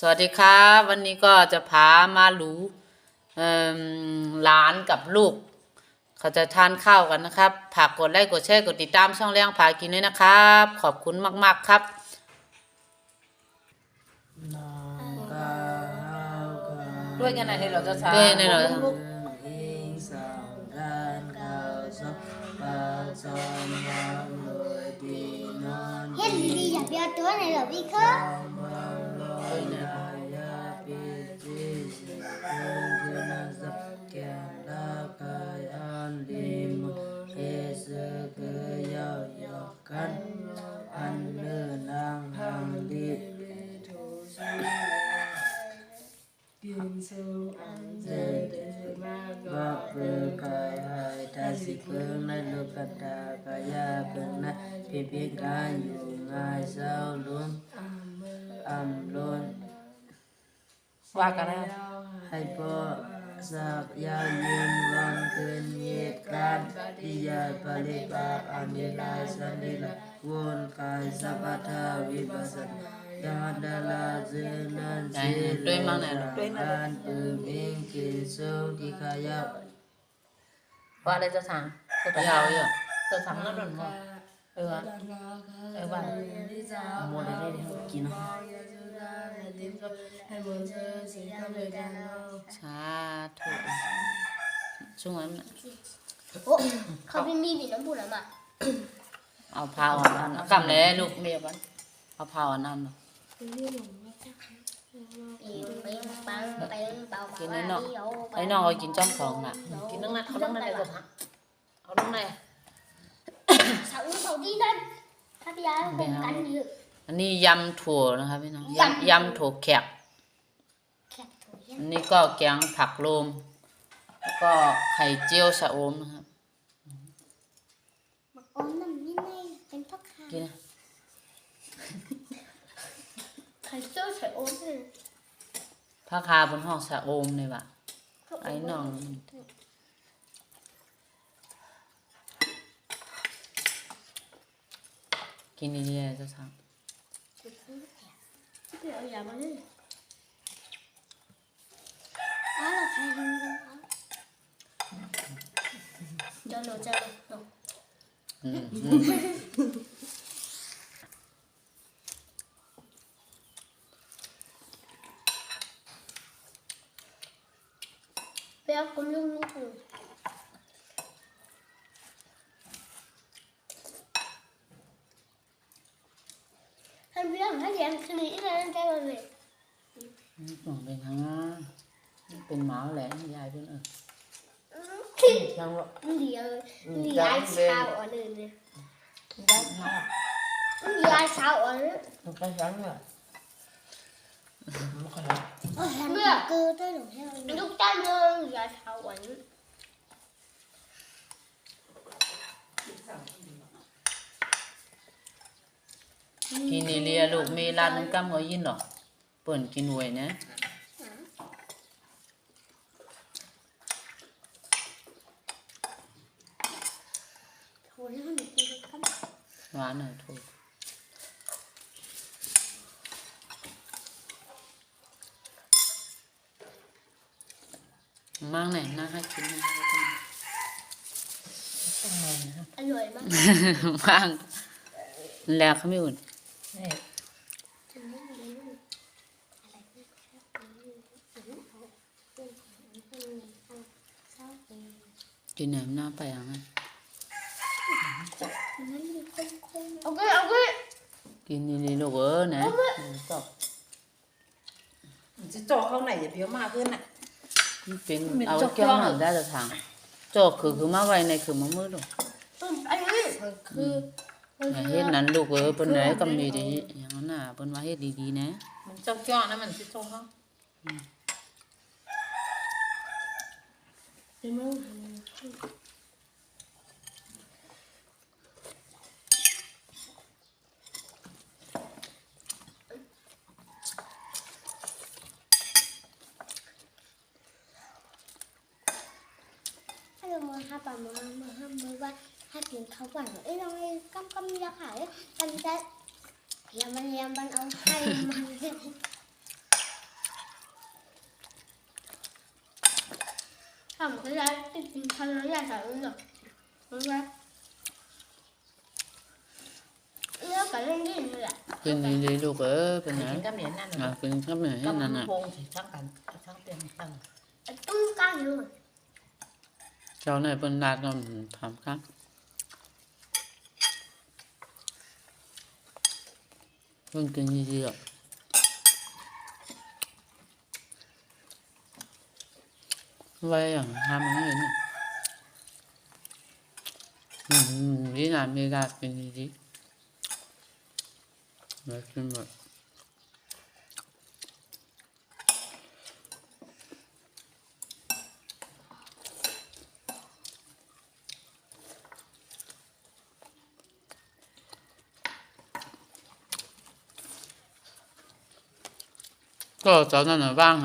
สวัสดีครับวันนี้ก็จะพามาหลูเอิ่มหลานกับลูก เขาจะทานข้าวกันนะครับฝากกดไลค์กดแชร์กดติดตามช่องเลี้ยงผากินด้วยนะครับ ขอบคุณมาก ๆ ครับด้วยกันไหนเดี๋ยวเราจะทานด้วยในเราจะทานอิงสองการข่าวสองปากซองยามรวยปีนอนเฮ็ดดีๆอย่าเบียดตัวไหนเหรอพี่ครับ ยหายทาสิเกิงในโลกตากายาเกิงในพิพิการอยู่ง่ายเศร้าล้นอำล้นว่ากันนะให้พ่อสักยาวยืนวันคืนเหตุการณ์ที่ยาปริบาอันนิลาสันนิลาวนกายสัพพทาวิปัสสนายาดาลาเจนันเจด้วยมั้งเนี่ยด้วยอันปืนเองกิโซที่ขยับ ว่าอะไรจะทานก็ยาวเยอะจะทำนั่นหรอมั้งเออเออว่าโมเดลได้ที่กินนะสาธุช่วงนั้นโอ้เขาเป็นมีบีน้ำบุญแล้วมาเอาพาวอันนั้นเอากำเลยลูกเมียบ้านเอาพาวอันนั้น เนาะอีไปปังไปเป่ากินไอ้น้องไอ้น้องเอากินจ้อมของน่ะ กินนั่งนั่นเอานั่งนั่นเลยจ้ะเอานั่งนั่นสาเสาที่นั่นถ้าพี่ยาคงกันอยู่อันนี้ยำถั่วนะครับพี่น้องยำยำถั่วแขกแขกถุยอันนี้ก็แกงผักโลมแล้วก็ไข่เจียวชะอมนะครับมาอ้อมน้ำนี่ไงเป็นพักคากินนะ ไข่เจียวใส่โอ้มเลยผ้าคาบนห้องชะอมเลยว่ะไอ้น้องกินดีๆจะสั่งพี่เอาอย่ามาเลยอ้าวเราใครยิงกันคะเจ้าหนูเจ้าหนู อืมอืม ไปเอาคุณลุงลุงคุณ ท่านพี่ยังให้เลี้ยงคลีนั่นได้เลยส่งเป็นทั้งเป็นหมาแหละยายเป็นเออขี้ยังว่าเดียงเลี้าวอ่อนเลยเนี่ยได้มากเลี้าอ่อนเลยมันก็ยังเนี่ยไม่ค่อยเมื่อเกิดได้หรือไม่ลูกจ้าเนื้อเลี้ยงสาวอ่อน กินนี่เลียลูกมีร้านกำหัวยินหรอเปิ่นกินหวยนะโหนี่มันกินกันหวานหน่อยถูกมั่งไหนน่าให้กินนะอร่อยมากมั่งแล้วเขาไม่อุ่น กินไหนมันน่าไปอะงั้นโอเคโอเคกินนี่ๆลูกเออนะตอบจะเจาะเข้าไหนอย่าเพี้ยวมากขึ้นอะมันเป็นมันเอาจอกแก้วย่องหนังได้แต่ทางจอกคือคือมาไว้ในคือมามืดลูกอันนี้มันคืออย่า เฮ็ดนั้นลูกเออเพิ่นไหนกำมีดีอย่างนั้นน่ะเพิ่นว่าเฮ็ดดีๆนะ มันเจาะย่องนะมันจะเจาะเข้าเป็นมั้งถ้าเรามาหาป่ามามาห้ามมือว่า ให้กินข้าวหวานเอ้ยเราไอ้กำกำยักหายมันจะยามันยามันเอาไข่มันทำก็ได้ติดกินข้าวแล้วอยากจะรู้หรอรู้ไหลือกกัเรื่องนี้เลยเป็นดีลูกเออเป็นไงก็อนนั่นะเป็นก็เหมือนน่นนะวงสิทั้งกันทั้งเต็มทั้งตุ้งก้าวอยู่เจ้าไหนเป็นนาดนทำครับ เพิ่งกินดีๆอะไวอย่างทำให้เนี่ยอืมนี่นะมีราดเป็นดีๆแล้วกินหมดก็เจ้านั่นน่หมือ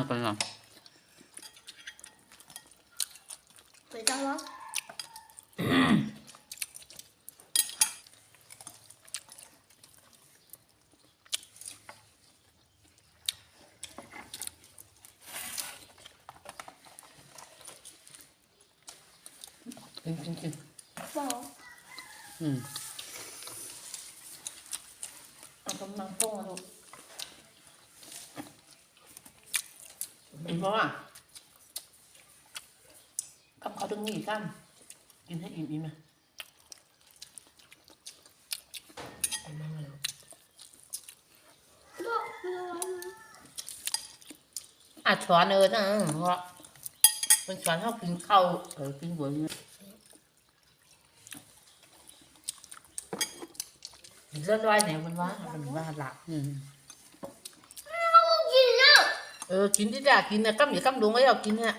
นกันเนาะไปจังวะกินกินกินบอก อืม เอากำลัง พงมาลูกเห็นบ่อะกับเขาดึงหนีกันกินให้อิ่มอิ่มไหมเอามาเลยบอกเลยอะช้อนเออนะเพราะเป็นช้อนเขากินข้าวเออกินบัวเนี่ยเลื่อนไว้ไหนมันว่ามันว่าละ อืม กินแล้ว เออกินที่จะกินนะกำอย่ากำดวงไว้เอากินเนี่ย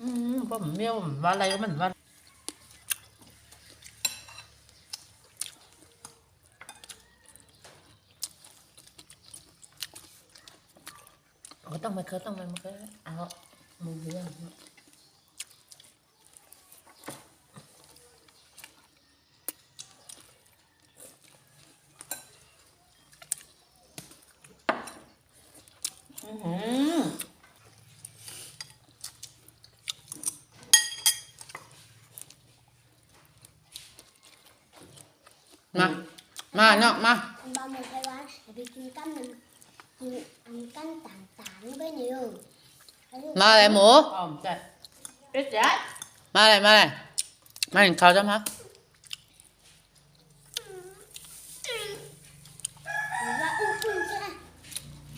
อืมเพราะมันเมี่ยวว่าอะไรก็มันว่าเขาต้องมาเขาต้องมามันก็เอามือเลี้ยง อือหือ มา มาเนาะมา anh ba mình phải quá để đi กินกั้นมันกินอันกั้นต่างๆไป nhiều มาเลยหมูอ้อมจัดเอ๊ะจ๊ะมาเลยมาเลยมาเห็นเขาวจ้ะมา và u u chứ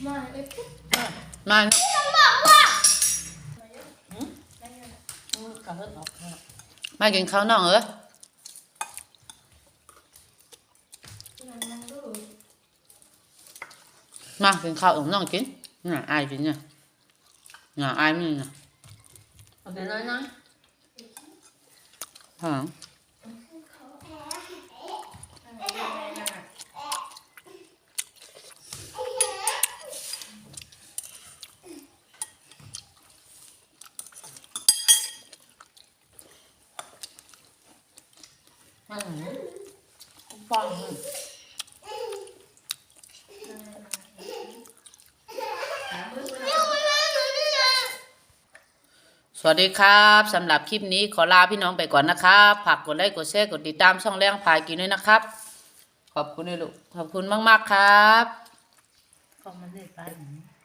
mà cái phút มาเนาะ không bỏ qua อื มกระเฮิรออกค่ะมากินข้าวน้องเอ้ยมากินข้าวของน้องกินน่ะอายกินเนี่ยน่ะอายมีน่ะเอาเดี๋ยวนั้นนะ ข้างหลัง嗯อืม ฟังสวัสดีครับสำหรับคลิปนี้ขอลาพี่น้องไปก่อนนะครับฝากกดไลค์กดแชร์กดติดตามช่องแรงพายกินด้วยนะครับ ขอบคุณด้วยลูกขอบคุณมาก ๆ ครับฟังมันได้ไป